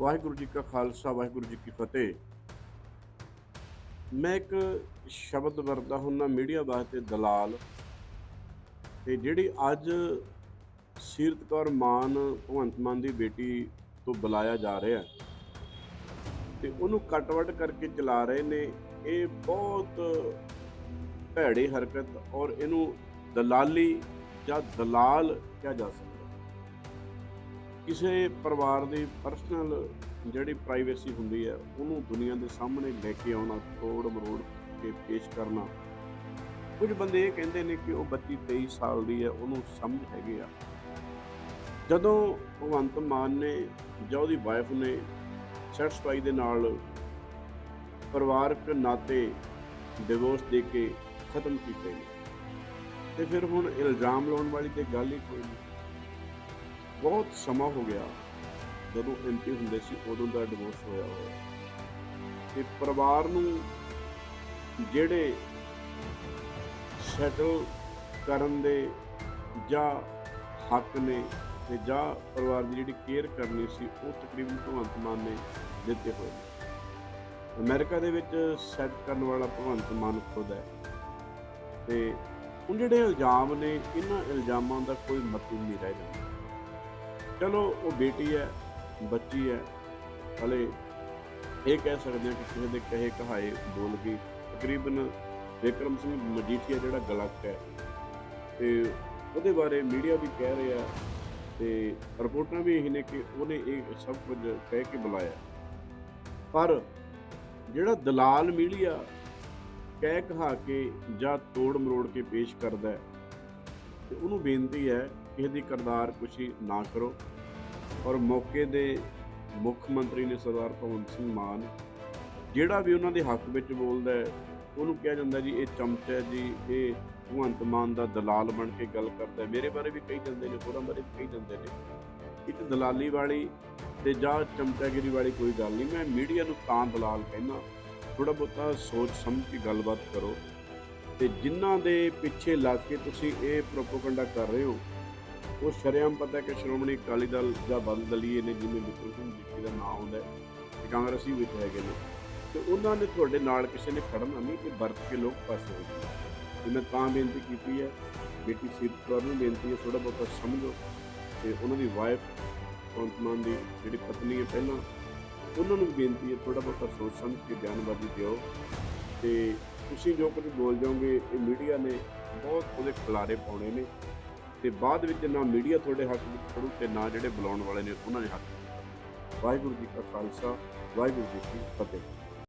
ਵਾਹਿਗੁਰੂ ਜੀ ਕਾ ਖਾਲਸਾ, ਵਾਹਿਗੁਰੂ ਜੀ ਕੀ ਫਤਿਹ। ਮੈਂ ਇੱਕ ਸ਼ਬਦ ਵਰਦਾ ਹੁੰਨਾ ਮੀਡੀਆ ਵਾਸਤੇ, ਦਲਾਲ। ਤੇ ਜਿਹੜੀ ਅੱਜ ਸੀਰਤ ਕੌਰ ਮਾਨ, ਭਗਵੰਤ ਮਾਨ ਦੀ ਬੇਟੀ ਤੋਂ ਬੁਲਾਇਆ ਜਾ ਰਿਹਾ, ਤੇ ਉਹਨੂੰ ਕਟਵਟ ਕਰਕੇ ਚਲਾ ਰਹੇ ਨੇ, ਇਹ ਬਹੁਤ ਭੈੜੀ ਹਰਕਤ ਔਰ ਇਹਨੂੰ ਦਲਾਲੀ ਜਾਂ ਦਲਾਲ ਕਿਹਾ ਜਾ ਸਕਦਾ। ਕਿਸੇ ਪਰਿਵਾਰ ਦੀ ਪਰਸਨਲ ਜਿਹੜੀ ਪ੍ਰਾਈਵੇਸੀ ਹੁੰਦੀ ਹੈ, ਉਹਨੂੰ ਦੁਨੀਆ ਦੇ ਸਾਹਮਣੇ ਲੈ ਕੇ ਆਉਣਾ, ਤੋੜ ਮਰੋੜ ਕੇ ਪੇਸ਼ ਕਰਨਾ। ਕੁਝ ਬੰਦੇ ਇਹ ਕਹਿੰਦੇ ਨੇ ਕਿ ਉਹ ਬੱਚੀ 23 ਸਾਲ ਦੀ ਹੈ, ਉਹਨੂੰ ਸਮਝ ਹੈਗੇ ਆ। ਜਦੋਂ ਭਗਵੰਤ ਮਾਨ ਨੇ ਜਾਂ ਉਹਦੀ ਵਾਈਫ ਨੇ ਸੈਟੀਸਫਾਈ ਦੇ ਨਾਲ ਪਰਿਵਾਰਕ ਨਾਤੇ ਡਿਵੋਰਸ ਦੇ ਕੇ ਖਤਮ ਕੀਤੇ ਨੇ। ਤੇ ਫਿਰ ਹੁਣ ਇਲਜ਼ਾਮ ਲਾਉਣ ਵਾਲੀ ਤੇ ਗੱਲ ਹੀ ਕੋਈ ਨਹੀਂ। ਬਹੁਤ ਸਮਾਂ ਹੋ ਗਿਆ ਜਦੋਂ ਐਮਪੀ ਹੁੰਦੇ ਸੀ, ਉਦੋਂ ਦਾ ਡਿਵੋਰਸ ਹੋਇਆ ਹੋਇਆ। ਤੇ ਪਰਿਵਾਰ ਨੂੰ ਜਿਹੜੇ ਸੈਟਲ ਕਰਨ ਦੇ ਜਾਂ ਹੱਕ ਨੇ ਤੇ ਜਾਂ ਪਰਿਵਾਰ ਦੀ ਜਿਹੜੀ ਕੇਅਰ ਕਰਨੀ ਸੀ, ਉਹ ਤਕਰੀਬਨ ਭਗਵੰਤ ਮਾਨ ਨੇ ਦਿੱਤੇ ਹੋਏ ਨੇ। ਅਮਰੀਕਾ ਦੇ ਵਿੱਚ ਸੈੱਟ ਕਰਨ ਵਾਲਾ ਭਗਵੰਤ ਮਾਨ ਖੁਦ ਹੈ। ਤੇ ਉਹ ਜਿਹੜੇ ਇਲਜ਼ਾਮ ਨੇ, ਇਹਨਾਂ ਇਲਜ਼ਾਮਾਂ ਦਾ ਕੋਈ ਮਤਲਬ ਨਹੀਂ ਰਹਿ ਜਾਂਦਾ। ਚਲੋ, ਉਹ ਬੇਟੀ ਹੈ, ਬੱਚੀ ਹੈ, ਹਲੇ ਇਹ ਕਹਿ ਸਕਦੇ ਹਾਂ ਕਿ ਕਿਸੇ ਦੇ ਕਹੇ ਕਹਾਏ ਬੋਲ ਗਈ ਤਕਰੀਬਨ ਵਿਕਰਮ ਸਿੰਘ ਮਜੀਠੀਆ ਜਿਹੜਾ ਗਲਤ ਹੈ। ਤੇ ਉਹਦੇ ਬਾਰੇ ਮੀਡੀਆ ਵੀ ਕਹਿ ਰਿਹਾ ਤੇ ਰਿਪੋਰਟਾਂ ਵੀ ਇਹ ਨੇ ਕਿ ਉਹਨੇ ਇਹ ਸਭ ਕੁਝ ਕਹਿ ਕੇ ਬੁਲਾਇਆ। ਪਰ ਜਿਹੜਾ ਦਲਾਲ ਮੀਡੀਆ ਕਹਿ ਕਹਾ ਕੇ ਜਾਂ ਤੋੜ ਮਰੋੜ ਕੇ ਪੇਸ਼ ਕਰਦਾ ਹੈ, ਤੇ ਉਹਨੂੰ ਬੇਨਤੀ ਹੈ ਕਿਸੇ ਦੀ ਕਰਦਾਰ ਕੁਸ਼ੀ ਨਾ ਕਰੋ ਔਰ ਮੌਕੇ ਦੇ ਮੁੱਖ ਮੰਤਰੀ ਨੇ ਸਰਦਾਰ ਭਗਵੰਤ ਸਿੰਘ ਮਾਨ, ਜਿਹੜਾ ਵੀ ਉਹਨਾਂ ਦੇ ਹੱਕ ਵਿੱਚ ਬੋਲਦਾ ਹੈ, ਉਹਨੂੰ ਕਿਹਾ ਜਾਂਦਾ ਜੀ, ਇਹ ਚਮਚਾ ਹੈ ਜੀ, ਇਹ ਭਗਵੰਤ ਮਾਨ ਦਾ ਦਲਾਲ ਬਣ ਕੇ ਗੱਲ ਕਰਦਾ ਮੇਰੇ ਬਾਰੇ ਵੀ ਕਹੀ ਜਾਂਦੇ ਨੇ, ਹੋਰਾਂ ਬਾਰੇ ਵੀ ਕਹੀ ਜਾਂਦੇ ਨੇ। ਇੱਕ ਦਲਾਲੀ ਵਾਲੀ ਤੇ ਜਾਂ ਚਮਚਾਗਿਰੀ ਵਾਲੀ ਕੋਈ ਗੱਲ ਨਹੀਂ, ਮੈਂ ਮੀਡੀਆ ਨੂੰ ਤਾਂ ਦਲਾਲ ਕਹਿੰਦਾ ਥੋੜਾ ਬਹੁਤਾ ਸੋਚ ਸਮਝ ਕੇ ਗੱਲਬਾਤ ਕਰੋ। ਤੇ ਜਿਨ੍ਹਾਂ ਦੇ ਪਿੱਛੇ ਲੱਗ ਕੇ ਤੁਸੀਂ ਇਹ ਪ੍ਰੋਪਗੈਂਡਾ ਕਰ ਰਹੇ ਹੋ ਉਹ ਸ਼ਰੇਆਮ ਪਤਾ ਕਿ ਸ਼੍ਰੋਮਣੀ ਅਕਾਲੀ ਦਲ ਜਾਂ ਬਦਲ ਦਲੀਏ ਨੇ, ਜਿਵੇਂ ਵਿਕਰਮ ਸਿੰਘ ਜੀਤੀ ਦਾ ਨਾਮ ਆਉਂਦਾ ਹੈ, ਤੇ ਕਾਂਗਰਸੀ ਵਿੱਚ ਹੈਗੇ ਨੇ। ਤੇ ਉਹਨਾਂ ਨੇ ਤੁਹਾਡੇ ਨਾਲ ਕਿਸੇ ਨੇ ਖੜਨਾ ਨਹੀਂ ਕਿ ਵਰਤ ਕੇ ਲੋਕ ਪਾਸੇ ਹੋ ਜਾਣ। ਮੈਂ ਤਾਂ ਬੇਨਤੀ ਕੀਤੀ ਹੈ, ਬੇਟੀ ਸੀਰਤ ਕੌਰ ਨੂੰ ਬੇਨਤੀ ਹੈ ਥੋੜਾ ਬਹੁਤਾ ਸਮਝੋ ਤੇ ਉਹਨਾਂ ਦੀ ਵਾਈਫ ਮਾਨ ਦੀ ਜਿਹੜੀ ਪਤਨੀ ਹੈ ਪਹਿਲਾਂ, ਉਹਨਾਂ ਨੂੰ ਬੇਨਤੀ ਹੈ ਥੋੜਾ ਬਹੁਤਾ ਸੋਚ ਸਮਝ ਕੇ ਬਿਆਨਬਾਜ਼ੀ ਦਿਓ। ਤੇ ਤੁਸੀਂ ਜੋ ਕੁਝ ਬੋਲ ਜਾਓਗੇ, ਇਹ ਮੀਡੀਆ ਨੇ ਬਹੁਤ ਉਹਦੇ ਖਿਲਾਰੇ ਪਾਉਣੇ ਨੇ। ਤੇ ਬਾਅਦ ਵਿੱਚ ਨਾ ਮੀਡੀਆ ਤੁਹਾਡੇ ਹੱਥ ਵਿੱਚ ਖੜੂ ਤੇ ਨਾ ਜਿਹੜੇ ਬੁਲਾਉਣ ਵਾਲੇ ਨੇ, ਉਹਨਾਂ ਦੇ ਹੱਕ ਵਿੱਚ ਵਾਹਿਗੁਰੂ ਜੀ ਕਾ ਖਾਲਸਾ, ਵਾਹਿਗੁਰੂ ਜੀ ਕੀ ਫਤਿਹ।